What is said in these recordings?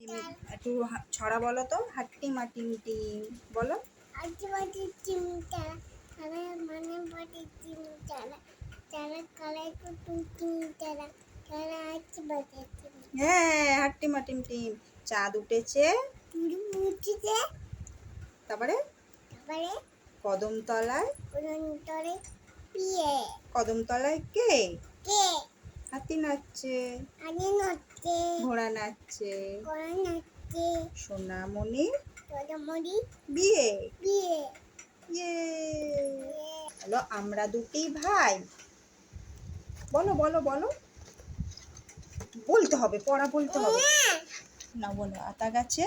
Team- একটু ছড়া বলো তো? হাট্টি মাটিম টিম বলো। আজুবাজু চিমটা তারা মানে বাড়ি চিমটারা তারা কালাই কুটুম চিমটারা তারা আজুবাজু চিম হ্যাঁ হাট্টি মাটিম টিম চাঁদ উঠেছে। উঠিতে তারপরে? তারপরে? কদমতলায়। পুরন্তরে পিয়ে কদমতলায় কে? কে? হাতি নাচছে আগে নচ্ছে ঘোড়া নাচছে করা নাচছে সোনামণির তোরমরি বিয়ে। বিয়ে। ইয়ে। হলো আমরা দুটি ভাই। বলো বলো বলো। বলতে হবে পড়া বলতে হবে। না বলো আতা গাছে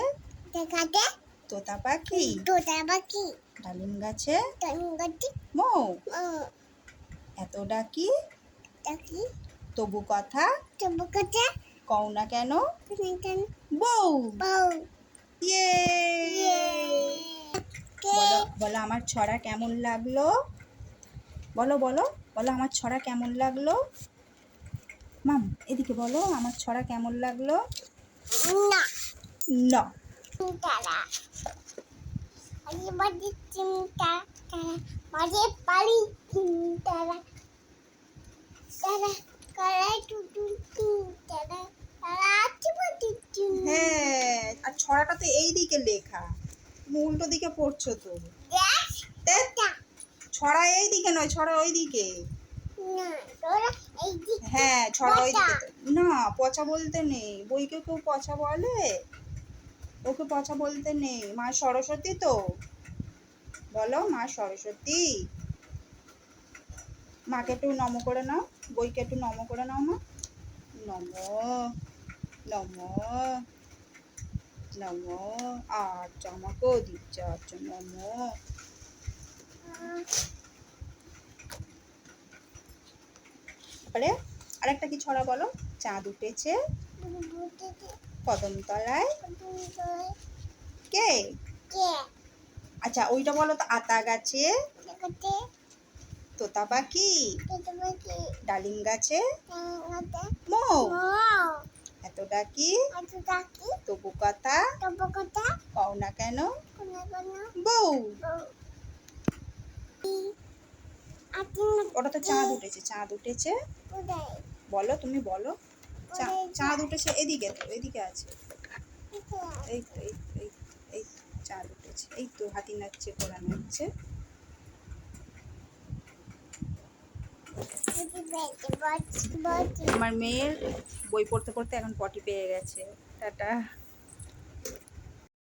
দেখাতে তোতা পাখি তোতা বাকি ডালিম গাছে তঙ্গটি মৌ। ও এত ডাকি দেখি তবু কথা তবু কথা কও না কেন? বউ। বউ। ইয়ে। কে বলো বলো আমার ছড়া কেমন লাগল? বলো বলো বলো আমার ছড়া কেমন লাগল? মাম এদিকে বলো আমার ছড়া কেমন লাগল? না। না। তারা বাড়ি বাড়ি চিন্তারা তারা কালাই টুটু চিন্তারা তারা আছে বাড়ি চিন্তা হ্যাঁ আর ছড়াটা তো এই দিকে লেখা। তুমি উল্টো দিকে পড়ছো তো। ছড়া এই দিকে নয় ছড়া ওই দিকে। হ্যাঁ ছড়া ওই। দিকে। না পচা বলতে নেই। বইকে কেউ পচা বলে? ওকে পচা বলতে নেই। মা সরস্বতী তো? বলো মা সরস্বতী। মাকে একটু নম করে নাও। বইকে একটু নম করে নাও মা। নম নম। আমাকেও দিচ্ছে আচ্ছা নম তারপরে আরেকটা কি ছড়া বলো? চাঁদ উঠেছে। কদমতলায়। কে? আচ্ছা ওইটা বলো তো আতা গাছে। তোতা পাখি ডালিম গাছে। মৌ। ডাকি। তবু কথা। কও না কেন? বউ। ওটা তো চাঁদ উঠেছে চাঁদ উঠেছে। বলো তুমি বলো। চাঁদ। উঠেছে এদিকে তো এদিকে আছে। এই তো এই তো, এই তো, এই তো, চাঁদ উঠেছে। এই তো হাতি নাচছে ঘোড়া নাচছে। আমার মেয়ের বই পড়তে পড়তে এখন পটি পেয়ে গেছে। টাটা।